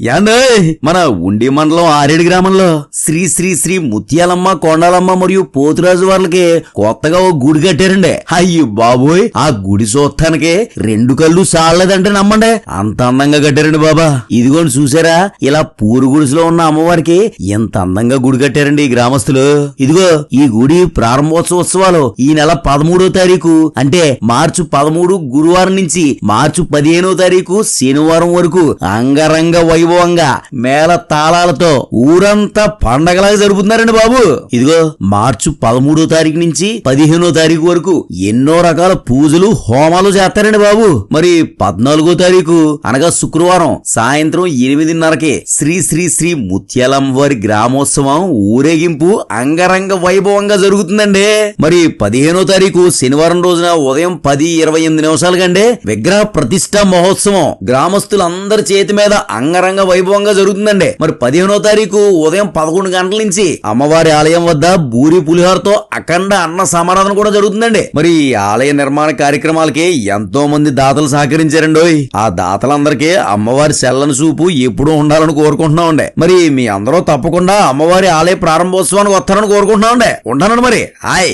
యాండే మన ఉండి మండలం ఆరేడు గ్రామంలో శ్రీ శ్రీ శ్రీ ముత్యాలమ్మ కొండాలమ్మ మరియు పోతురాజు వాళ్ళకి కొత్తగా ఓ గుడి కట్టారండి. అయ్యి బాబోయ్ ఆ గుడి చూస్తానికి రెండు కళ్ళు సాలలేదంటే నమ్మండి. అంత అందంగా కట్టారండి బాబా. ఇదిగోండి చూసారా ఇలా పూరు గుడిసెలో ఉన్న అమ్మవారికి ఎంత అందంగా గుడి కట్టారండి ఈ గ్రామస్తులు. ఇదిగో ఈ గుడి ప్రారంభోత్సవాలు ఈ నెల పదమూడో తారీఖు. అంటే మార్చి పదమూడు గురువారం నుంచి మార్చి పదిహేనో తారీఖు శనివారం వరకు అంగరంగ వైభవంగా మేళ తాళాలతో ఊరంతా పండగలాగా జరుపుతున్నారండి బాబు. ఇదిగో మార్చి పదమూడో తారీఖు నుంచి పదిహేనో తారీఖు వరకు ఎన్నో రకాల పూజలు హోమాలు చేస్తారండి బాబు. మరి పద్నాలుగో తారీఖు అనగా శుక్రవారం సాయంత్రం ఎనిమిదిన్నరకి శ్రీ శ్రీ శ్రీ ముత్యాలమ్మ వారి గ్రామోత్సవం ఊరేగింపు అంగరంగ వైభవంగా జరుగుతుందండి. మరి పదిహేనో తారీఖు శనివారం రోజున ఉదయం పది ఇరవై ఎనిమిది నిమిషాలకండి విగ్రహ ప్రతిష్ట మహోత్సవం. గ్రామస్తులందరి చేతి మీద అంగరంగ అంగరంగ వైభవంగా జరుగుతుందండి. మరి పదిహేనో తారీఖు ఉదయం పదకొండు గంటల నుంచి అమ్మవారి ఆలయం వద్ద బూరి పులిహోరతో అఖండ అన్న సమారాధన కూడా జరుగుతుందండి. మరి ఈ ఆలయ నిర్మాణ కార్యక్రమాలకి ఎంతో మంది దాతలు సహకరించారండి ఆ దాతలందరికీ అమ్మవారి సెల్లని చూపు ఎప్పుడూ ఉండాలని కోరుకుంటున్నామండి. మరి మీ అందరూ తప్పకుండా అమ్మవారి ఆలయ ప్రారంభోత్సవానికి వస్తారని కోరుకుంటున్నామండి. ఉంటానండి మరి. హాయ్.